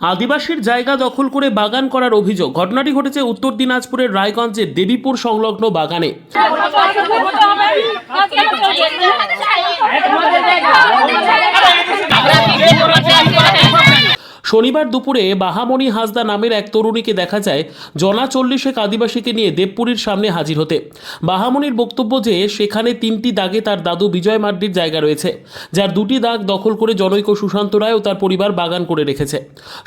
আদিবাসীর জায়গা দখল করে বাগান করার অভিযোগ। ঘটনাটি ঘটেছে উত্তর দিনাজপুরের রায়গঞ্জের দেবীপুর সংলগ্ন বাগানে। শনিবার দুপুরে বাহামণি হাসদা নামের এক তরুণীকে দেখা যায় জনা চল্লিশেক আদিবাসীকে নিয়ে দেবপুরীর সামনে হাজির হতে। বাহামণির বক্তব্য যে সেখানে তিনটি দাগে তার দাদু বিজয় মার্ডির জায়গা রয়েছে, যার দুটি দাগ দখল করে জনৈক সুশান্ত রায় ও তার পরিবার বাগান করে রেখেছে।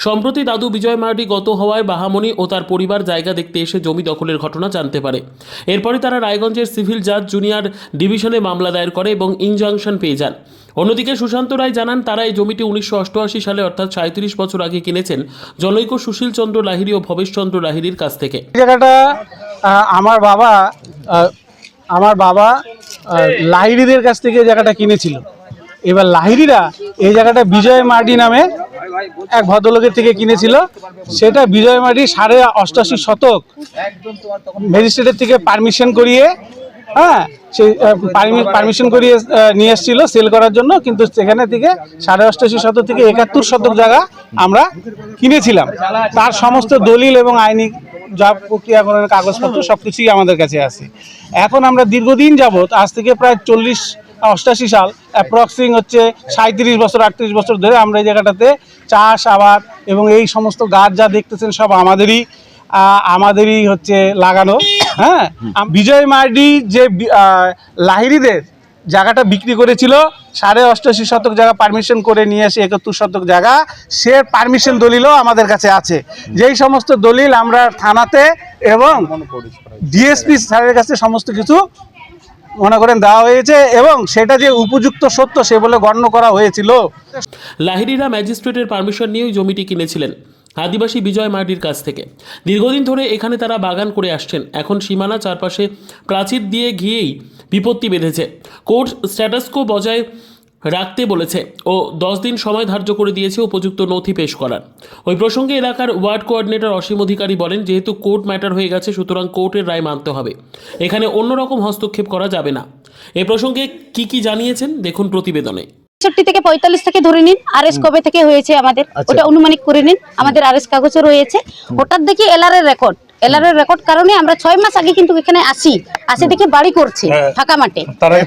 সম্প্রতি দাদু বিজয় মার্ডি গত হওয়ায় বাহামণি ও তার পরিবার জায়গা দেখতে এসে জমি দখলের ঘটনা জানতে পারে। এরপরে তারা রায়গঞ্জের সিভিল জাজ জুনিয়র ডিভিশনে মামলা দায়ের করে এবং ইনজাংশন পেয়ে যান। অন্যদিকে সুশান্ত রায় জানান, তারা এই জমিটি উনিশশো অষ্টআশি সালে অর্থাৎ সাঁত্রিশ বছর আগে কিনেছেন জনৈক সুশীল চন্দ্র লাহিড়ী ও ভবেশচন্দ্র লাহিড়ীর কাছ থেকে। জায়গাটা আমার বাবা আমার বাবা লাহিড়িদের কাছ থেকে জায়গাটা কিনেছিল। এবার লাহিড়িরা এই জায়গাটা বিজয় মার্ডি নামে এক ভদ্রলোকের থেকে কিনেছিল। সেটা বিজয় মার্ডি সাড়ে অষ্টাশি শতক ম্যাজিস্ট্রেটের থেকে পারমিশন করিয়ে হ্যাঁ সেই পারমিশন করিয়ে নিয়ে এসেছিল সেল করার জন্য, কিন্তু সেখানে থেকে সাড়ে অষ্টাশি শতক থেকে একাত্তর শতক জায়গা আমরা কিনেছিলাম। তার সমস্ত দলিল এবং আইনি যা প্রক্রিয়াকরণের কাগজপত্র সব কিছুই আমাদের কাছে আছে। এখন আমরা দীর্ঘদিন যাবৎ, আজ থেকে প্রায় চল্লিশ, অষ্টাশি সাল অ্যাপ্রক্সিং হচ্ছে সাঁত্রিশ বছর, আটত্রিশ বছর ধরে আমরা এই জায়গাটাতে চাষ, আবাদ এবং এই সমস্ত গাছ যা দেখতেছেন সব আমাদেরই আমাদেরই হচ্ছে লাগানো। হ্যাঁ বিজয় মার্ডি যে লাহিরিদের জায়গাটা বিক্রি করেছিল সাড়ে অষ্টাশি শতক জায়গা পারমিশন করে নিয়ে এসে একাত্তর শতক জায়গা সে পারমিশন দলিলও আমাদের কাছে আছে। যেই সমস্ত দলিল আমরা থানাতে এবং ডিএসপি স্যারের কাছে সমস্ত কিছু মনে করেন দেওয়া হয়েছে এবং সেটা যে উপযুক্ত সত্য সে বলে গণ্য করা হয়েছিল। লাহিরিরা ম্যাজিস্ট্রেটের পারমিশন নিয়েই জমিটি কিনেছিলেন। আদিবাসী বিজয় মার্ডির কাছ থেকে। দীর্ঘদিন ধরে এখানে তারা বাগান করে আসছেন। এখন সীমানা চারপাশে প্রাচীর দিয়ে ঘিয়েই বিপত্তি বেঁধেছে। কোর্ট স্ট্যাটাসকো বজায় রাখতে বলেছে ও দশ দিন সময় ধার্য করে দিয়েছে উপযুক্ত নথি পেশ করার। ওই প্রসঙ্গে এলাকার ওয়ার্ড কোঅর্ডিনেটর অসীম অধিকারী বলেন, যেহেতু কোর্ট ম্যাটার হয়ে গেছে, সুতরাং কোর্টের রায় মানতে হবে। এখানে অন্যরকম হস্তক্ষেপ করা যাবে না। এ প্রসঙ্গে কি কি জানিয়েছেন, দেখুন প্রতিবেদনে। ছেষট্টি থেকে পঁয়তাল্লিশ থেকে ধরে নিন আর এস কবে থেকে হয়েছে আমাদের ওটা অনুমানিক করে নিন আমাদের আর এস কাগজও রয়েছে। হঠাৎ দেখি এলআর এর রেকর্ড এলআর এর রেকর্ড কারণে আমরা ছয় মাস আগে কিন্তু এখানে আসি আসে দেখি বাড়ি করছে ফাঁকা মাঠে। তার আগে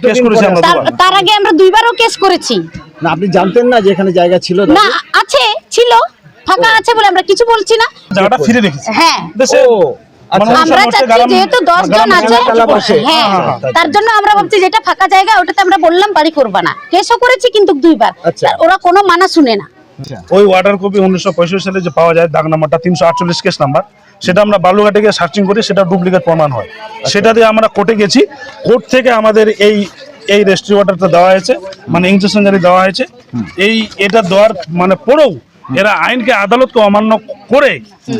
আমরা তার- আগে আমরা দুইবারও কেস করেছি। না আপনি জানতেন না যে এখানে জায়গা ছিল না না আছে ছিল ফাঁকা আছে বলে আমরা কিছু বলছি না। জায়গাটা ফিরে রেখেছি হ্যাঁ। আচ্ছা আমরা চাচ্ছি যেহেতু দশ জন আছে হ্যাঁ হ্যাঁ, হ্যাঁ, তার জন্য আমরা ভাবছি যেটা ফাঁকা জায়গা ওটাতে আমরা বললাম বাড়ি করবা না। কেসও করেছি কিন্তু দুইবার। আচ্ছা। ওরা কোনো মানা শুনে না। ওই ওয়াটার কপি উনিশশো পঁয়ষট্টি সালে যে পাওয়া যায় দাগ নাম্বারটা তিনশো আটচল্লিশ কেস নাম্বার সেটা আমরা বালুঘাটে গিয়ে সার্চিং করি সেটা ডুপ্লিকেট প্রমাণ হয়। সেটা দিয়ে আমরা কোর্টে গেছি। কোর্ট থেকে আমাদের এই এই রেস্ট্রি ওয়াটারটা দেওয়া হয়েছে মানে ইঞ্জেকশন জারি দেওয়া হয়েছে। এই এটা দেওয়ার মানে পরেও এরা আইনকে আদালতকে অমান্য করে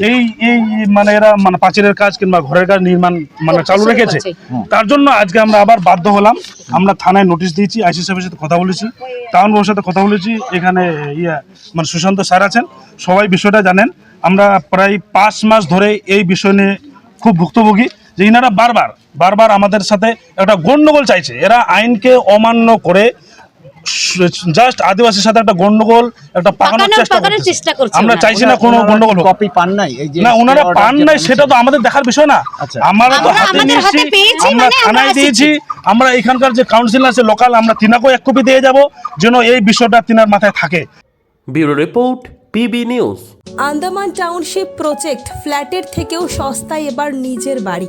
এই এই মানে এরা মানে পাঁচিলের কাজ কিংবা ঘরের কাজ নির্মাণ মানে চালু রেখেছে। তার জন্য আজকে আমরা আবার বাধ্য হলাম। আমরা থানায় নোটিশ দিয়েছি আইসি সাহেবের সাথে কথা বলেছি টাউন বাবুর সাথে কথা বলেছি এখানে ইয়া মানে সুশান্ত স্যার আছেন সবাই বিষয়টা জানেন। আমরা প্রায় পাঁচ মাস ধরে এই বিষয় নিয়ে খুব ভুক্তভোগী যে ইনারা বারবার বারবার আমাদের সাথে একটা গণ্ডগোল চাইছে। এরা আইনকে অমান্য করে জাস্ট আদিবাসীর সাথে একটা গন্ডগোল একটা পাকানোর চেষ্টা করছে। আমরা চাইছি না কোনো গন্ডগোল কপি পান নাই না ওনারা পান নাই সেটা তো আমাদের দেখার বিষয় না। আচ্ছা। আমরা তো হাতে নিয়েছি আমরা মানে থানায় দিয়েছি আমরা এখানকার যে কাউন্সিল আছে লোকাল আমরা তিনাকেও এক কপি দিয়ে যাব যেন এই বিষয়টা তিনার মাথায় থাকে। Bureau report PB news. Andaman township project ফ্ল্যাটের থেকেও সস্তায় এবার নিজের বাড়ি।